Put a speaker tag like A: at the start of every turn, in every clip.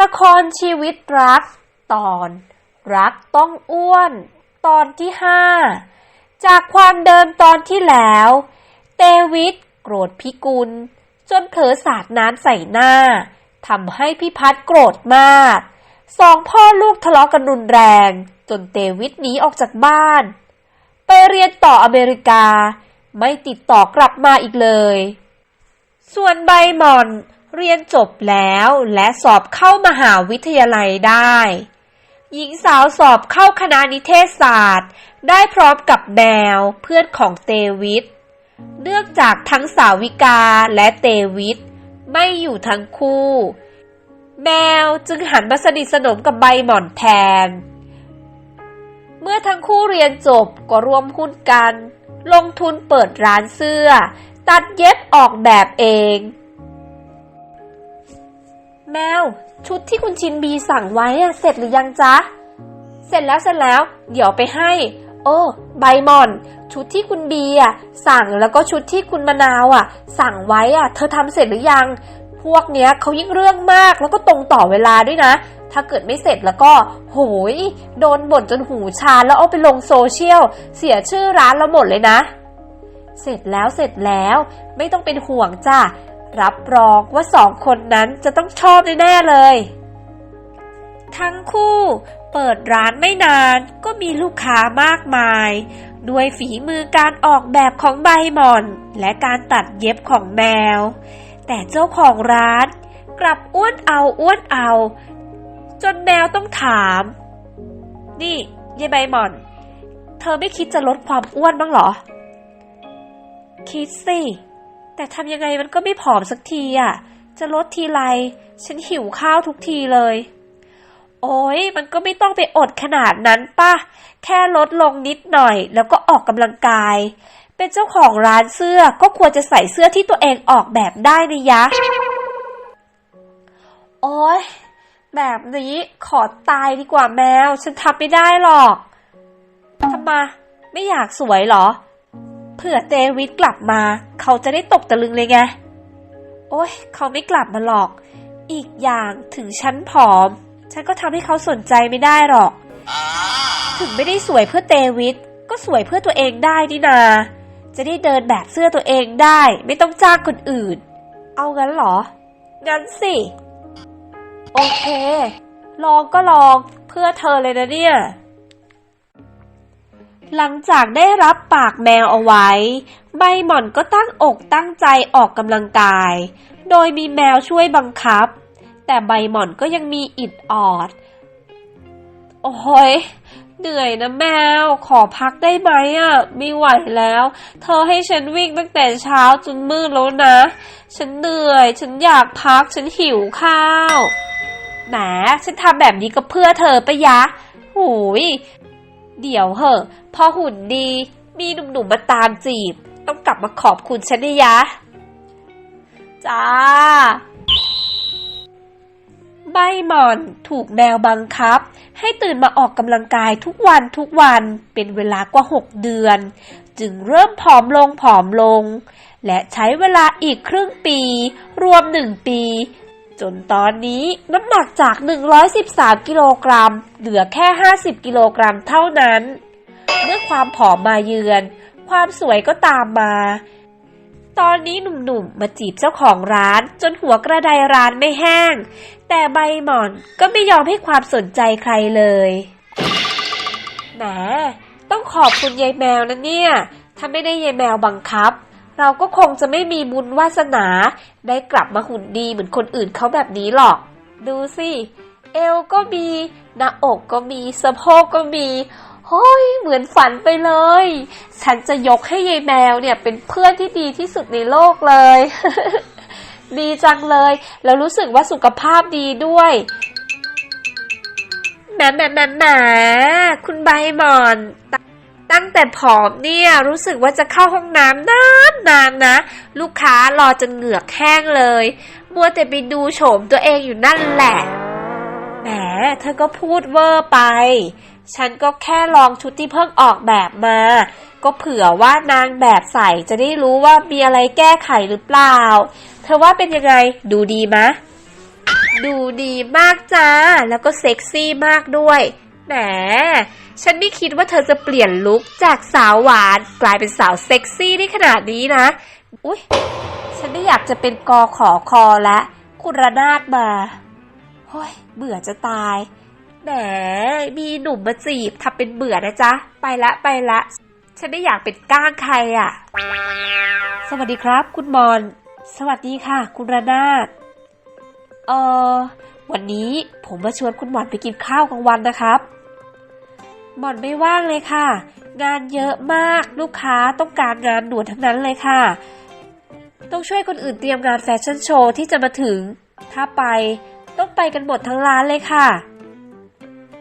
A: ละครชีวิตรัก ตอน รักต้องอ้วน ตอนที่ห้าจากความเดิมตอนที่แล้ว เตวิทโกรธพิกุล จนเผลอสาดน้ำใส่หน้าทำให้พี่พัดโกรธมาก สองพ่อลูกทะเลาะกันรุนแรง จนเตวิทหนีออกจากบ้าน ไปเรียนต่ออเมริกา ไม่ติดต่อกลับมาอีกเลย ส่วนใบหมอน เรียนจบแล้วและสอบเข้ามหาวิทยาลัยได้ หญิงสาวสอบเข้าคณะนิเทศศาสตร์ ได้พร้อมกับแมวเพื่อนของเตวิทเนื่องจากทั้งสาวิกาและเตวิทไม่อยู่ทั้งคู่ แมวจึงหันมาสนิทสนมกับใบหมอนแทน เมื่อทั้งคู่เรียนจบก็ร่วมหุ้นกัน ลงทุนเปิดร้านเสื้อ ตัดเย็บออกแบบเอง แมว ชุดที่คุณชินบีสั่งไว้อะเสร็จหรือยังจ๊ะ เสร็จแล้วเสร็จแล้ว เดี๋ยวไปให้ โอ้ใบหมอน ชุดที่คุณบีอะสั่งแล้วก็ชุดที่คุณมะนาวอะสั่งไว้อะเธอทำเสร็จหรือยัง พวกเนี้ยเขายิ่งเรื่องมากแล้วก็ตรงต่อเวลาด้วยนะ ถ้าเกิดไม่เสร็จแล้วก็ โหย โดนบ่นจนหูชาแล้วเอาไปลงโซเชียลเสียชื่อร้านเราหมดเลยนะ เสร็จแล้วเสร็จแล้ว ไม่ต้องเป็นห่วงจ้ะ รับรองว่าสองคนนั้นจะต้องชอบแน่ๆเลย ทั้งคู่เปิดร้านไม่นานก็มีลูกค้ามากมาย ด้วยฝีมือการออกแบบของใบหม่อน และการตัดเย็บของแมว แต่เจ้าของร้านกลับอ้วนเอาอ้วนเอา จนแมวต้องถาม นี่ยายใบหม่อน เธอไม่คิดจะลดความอ้วนบ้างหรอ คิดสิ แต่ทำยังไงมันก็ไม่ผอมสักทีอะ จะลดทีไร ฉันหิวข้าวทุกทีเลย โอ้ยมันก็ไม่ต้องไปอดขนาดนั้นป่ะ แค่ลดลงนิดหน่อย แล้วก็ออกกำลังกาย เป็นเจ้าของร้านเสื้อก็ควรจะใส่เสื้อที่ตัวเองออกแบบได้นะยะ โอ้ยแบบนี้ขอตายดีกว่าแมว ฉันทำไม่ได้หรอกทำไมไม่อยากสวยเหรอ เผื่อเตวิทกลับมา เขาจะได้ตกตะลึงเลยไง โอ้ยเขาไม่กลับมาหรอก อีกอย่างถึงฉันผอม ฉันก็ทำให้เขาสนใจไม่ได้หรอก ถึงไม่ได้สวยเพื่อเตวิทก็สวยเพื่อตัวเองได้นี่นา จะได้เดินแบบเสื้อตัวเองได้ ไม่ต้องจ้างคนอื่น เอางั้นเหรอ งั้นสิ โอเค ลองก็ลองเพื่อเธอเลยนะเนี่ย หลังจากได้รับปากแมวเอาไว้ ใบหม่อนก็ตั้งอกตั้งใจออกกำลังกาย โดยมีแมวช่วยบังคับ แต่ใบหม่อนก็ยังมีอิดออด โอ้ยเหนื่อยนะแมว ขอพักได้ไหมอะไม่ไหวแล้ว เธอให้ฉันวิ่งตั้งแต่เช้าจนมืดแล้วนะ ฉันเหนื่อย ฉันอยากพัก ฉันหิวข้าวแหมฉันทำแบบนี้ก็เพื่อเธอปะยะหูย เดี๋ยวเหอะ พอหุ่นดี มีหนุ่มๆมาตามจีบ ต้องกลับมาขอบคุณฉันนะยะ จ้าใบหมอนถูกแมวบังคับ ให้ตื่นมาออกกำลังกายทุกวันทุกวันเป็นเวลากว่า6เดือน จึงเริ่มผอมลงผอมลง และใช้เวลาอีกครึ่งปี รวม1ปี จนตอนนี้น้ำหนักจาก 113 กิโลกรัม เหลือแค่ 50 กิโลกรัมเท่านั้น เมื่อความผอมมาเยือน ความสวยก็ตามมา ตอนนี้หนุ่มๆ มาจีบเจ้าของร้านจนหัวกระไดร้านไม่แห้ง แต่ใบหมอนก็ไม่ยอมให้ความสนใจใครเลยแหมต้องขอบคุณยายแมวนะเนี่ย ถ้าไม่ได้ยายแมวบังคับ เราก็คงจะไม่มีบุญวาสนา ได้กลับมาหุ่นดีเหมือนคนอื่นเขาแบบนี้หรอก ดูสิ เอวก็มีหน้าอกก็มีสะโพกก็มีเฮ้ยเหมือนฝันไปเลย ฉันจะยกให้ยายแมวเนี่ยเป็นเพื่อนที่ดีที่สุดในโลกเลย ดีจังเลย แล้วรู้สึกว่าสุขภาพดีด้วยแหมแหมแหมแหมคุณใบหมอน ตั้งแต่ผอมเนี่ยรู้สึกว่าจะเข้าห้องน้ำนานนานนะ ลูกค้ารอจนเหงือกแห้งเลย มัวแต่ไปดูโฉมตัวเองอยู่นั่นแหละ แหม เธอก็พูดเวอร์ไป ฉันก็แค่ลองชุดที่เพิ่งออกแบบมา ก็เผื่อว่านางแบบใส่จะได้รู้ว่ามีอะไรแก้ไขหรือเปล่า เธอว่าเป็นยังไง ดูดีมะ ดูดีมากจ้า แล้วก็เซ็กซี่มากด้วย แหม ฉันไม่คิดว่าเธอจะเปลี่ยนลุคจากสาวหวานกลายเป็นสาวเซ็กซี่ได้ขนาดนี้นะ อุ๊ย ฉันไม่อยากจะเป็นกอขอคอและคุณระนาดมาเฮ้ย เบื่อจะตาย แหม มีหนุ่มมาจีบทำเป็นเบื่อนะจ๊ะ ไปละไปละ ฉันไม่อยากเป็นก้างใครอะ สวัสดีครับ คุณมอนสวัสดีค่ะ คุณระนาด เออวันนี้ผมมาชวนคุณหมอนไปกินข้าวกลางวันนะครับ หมอนไม่ว่างเลยค่ะ งานเยอะมากลูกค้าต้องการงานด่วนทั้งนั้นเลยค่ะ ต้องช่วยคนอื่นเตรียมงานแฟชั่นโชว์ที่จะมาถึง ถ้าไปต้องไปกันหมดทั้งร้านเลยค่ะ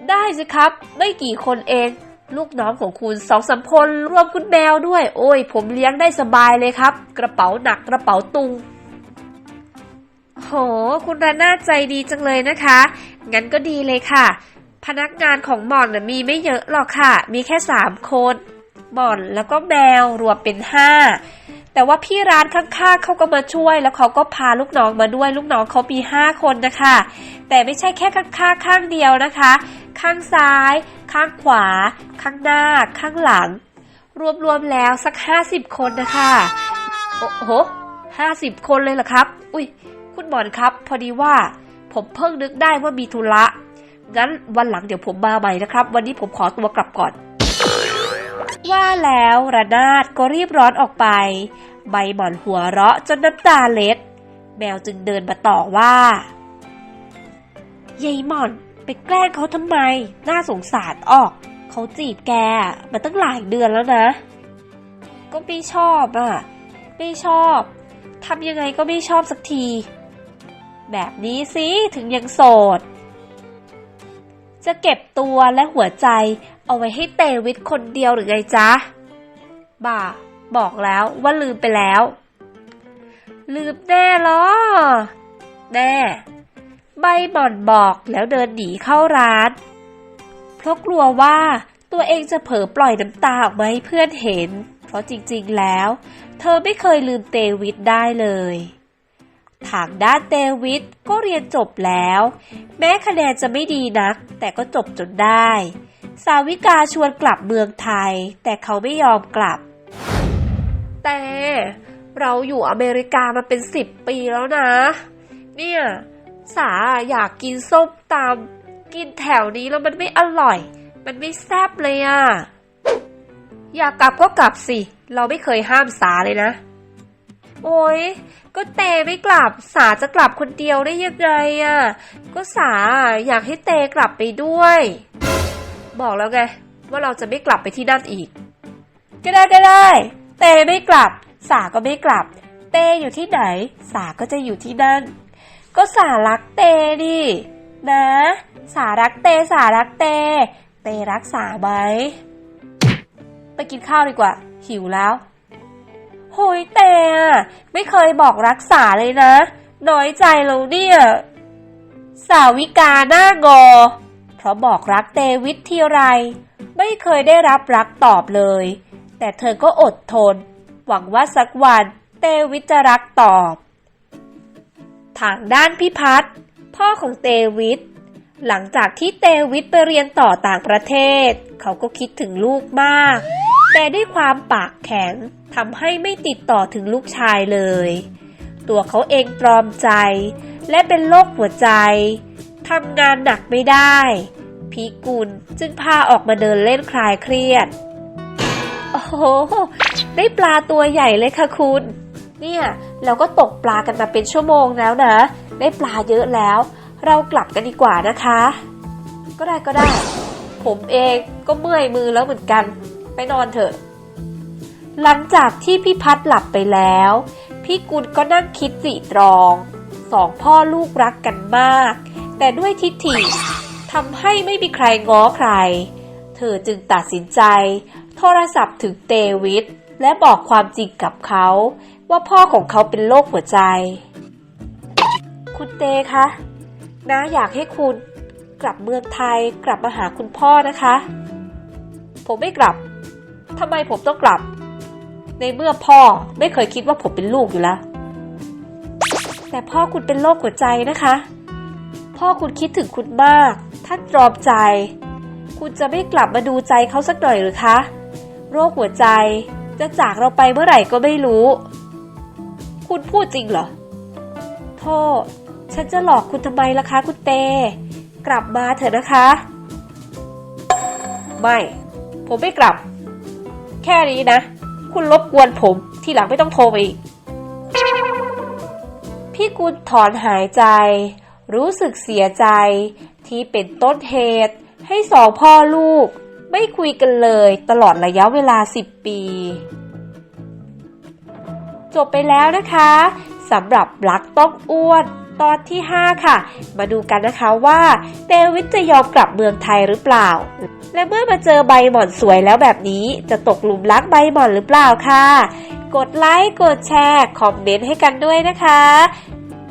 A: ได้สิครับ ไม่กี่คนเอง ลูกน้องของคุณสองสามคนรวมคุณแมวด้วย โอ้ย ผมเลี้ยงได้สบายเลยครับ กระเป๋าหนักกระเป๋าตุงโห คุณระนาใจดีจังเลยนะคะ งั้นก็ดีเลยค่ะ พนักงานของหม่อนน่ะมีไม่เยอะหรอกค่ะ มีแค่สามคนหม่อนแล้วก็แมวรวมเป็นห้าแต่ว่าพี่ร้านข้างๆเขาก็มาช่วย แล้วเขาก็พาลูกน้องมาด้วยลูกน้องเขามีห้าคนนะคะ แต่ไม่ใช่แค่ข้างๆข้างเดียวนะคะ ข้างซ้าย ข้างขวา ข้างหน้า ข้างหลัง รวมๆแล้วสักห้าสิบคนนะคะ โอ้โหห้าสิบคนเลยเหรอครับ อุ้ยคุณหมอนครับ พอดีว่า ผมเพิ่งนึกได้ว่ามีธุระ งั้นวันหลังเดี๋ยวผมมาใหม่นะครับ วันนี้ผมขอตัวกลับก่อน ว่าแล้วระนาดก็รีบร้อนออกไป ใบหมอนหัวเราะจนน้ำตาเล็ด แมวจึงเดินมาต่อว่ายายหมอนไปแกล้งเขาทำไม น่าสงสารออก เขาจีบแกมาตั้งหลายเดือนแล้วนะ ก็ไม่ชอบอะ ไม่ชอบทำยังไงก็ไม่ชอบสักที แบบนี้สิถึงยังโสด จะเก็บตัวและหัวใจเอาไว้ให้เตวิทคนเดียวหรือไงจ๊ะ บ่า บอกแล้วว่าลืมไปแล้ว ลืมแน่เหรอ แน่ ใบหม่อนบอกแล้วเดินหนีเข้าร้าน เพราะกลัวว่าตัวเองจะเผลอปล่อยน้ำตาออกมาให้เพื่อนเห็น เพราะจริงๆแล้ว เธอไม่เคยลืมเตวิทได้เลย ทางด้านเตวิทก็เรียนจบแล้ว แม้คะแนนจะไม่ดีนัก แต่ก็จบจนได้ สาวิกาชวนกลับเมืองไทย แต่เขาไม่ยอมกลับ แต่เราอยู่อเมริกามาเป็นสิบปีแล้วนะ เนี่ย สาอยากกินส้มตำกินแถวนี้แล้วมันไม่อร่อย มันไม่แซ่บเลยอะอยากกลับก็กลับสิ เราไม่เคยห้ามสาเลยนะ โอ้ยก็เตไม่กลับ สาจะกลับคนเดียวได้ยังไงอะ่ะ ก็สาอยากให้เตกลับไปด้วย บอกแล้วไง ว่าเราจะไม่กลับไปที่นั่นอีก ก็ได้ก็ได้ เตไม่กลับ สาก็ไม่กลับ เตอยู่ที่ไหน สาก็จะอยู่ที่นั่น ก็สารักเตดินะ สารักเต สารักเต เตรักสาไหมไปกินข้าวดีกว่า หิวแล้ว โหยแต่อะไม่เคยบอกรักษาเลยนะ น้อยใจเราเนี่ย สาวิกาหน้างอ เพราะบอกรักเตวิททีไร ไม่เคยได้รับรักตอบเลย แต่เธอก็อดทน หวังว่าสักวันเตวิทจะรักตอบทางด้านพิพัฒน์พ่อของเตวิทหลังจากที่เตวิทไปเรียนต่อต่างประเทศ เขาก็คิดถึงลูกมาก แต่ด้วยความปากแข็ง ทำให้ไม่ติดต่อถึงลูกชายเลย ตัวเขาเองตรอมใจ และเป็นโรคหัวใจทำงานหนักไม่ได้ พีกุลจึงพาออกมาเดินเล่นคลายเครียด โอ้โห ได้ปลาตัวใหญ่เลยค่ะคุณ เนี่ยเราก็ตกปลากันมาเป็นชั่วโมงแล้วนะ ได้ปลาเยอะแล้ว เรากลับกันดีกว่านะคะ ก็ได้ก็ได้ ผมเองก็เมื่อยมือแล้วเหมือนกัน ไปนอนเถอะ หลังจากที่พี่พัดหลับไปแล้ว พี่กุลก็นั่งคิดจิตรอง สองพ่อลูกรักกันมาก แต่ด้วยทิฏฐิทำให้ไม่มีใครง้อใคร เธอจึงตัดสินใจ โทรศัพท์ถึงเตวิทและบอกความจริงกับเขา ว่าพ่อของเขาเป็นโรคหัวใจ คุณเตคะน้าอยากให้คุณกลับเมืองไทยกลับมาหาคุณพ่อนะคะ ผมไม่กลับทำไมผมต้องกลับ ในเมื่อพ่อไม่เคยคิดว่าผมเป็นลูกอยู่แล้ว แต่พ่อคุณเป็นโรคหัวใจนะคะ พ่อคุณคิดถึงคุณมาก ท่านตรอมใจ คุณจะไม่กลับมาดูใจเขาสักหน่อยหรือคะ โรคหัวใจจะจากเราไปเมื่อไหร่ก็ไม่รู้ คุณพูดจริงเหรอ โทษ ฉันจะหลอกคุณทำไมล่ะคะ คุณเต กลับมาเถอะนะคะ ไม่ ผมไม่กลับ แค่นี้นะ คุณรบกวนผม ทีหลังไม่ต้องโทรมาอีก พี่กุลถอนหายใจ รู้สึกเสียใจ ที่เป็นต้นเหตุ ให้สองพ่อลูก ไม่คุยกันเลยตลอดระยะเวลา 10 ปี จบไปแล้วนะคะสำหรับรักต้องอ้วน ตอนที่ 5 ค่ะ มาดูกันนะคะว่าเดวิดจะยอมกลับเมืองไทยหรือเปล่า และเมื่อมาเจอใบหม่อนสวยแล้วแบบนี้จะตกหลุมรักใบหม่อนหรือเปล่าค่ะ กดไลค์ กดแชร์ คอมเมนต์ให้กันด้วยนะคะ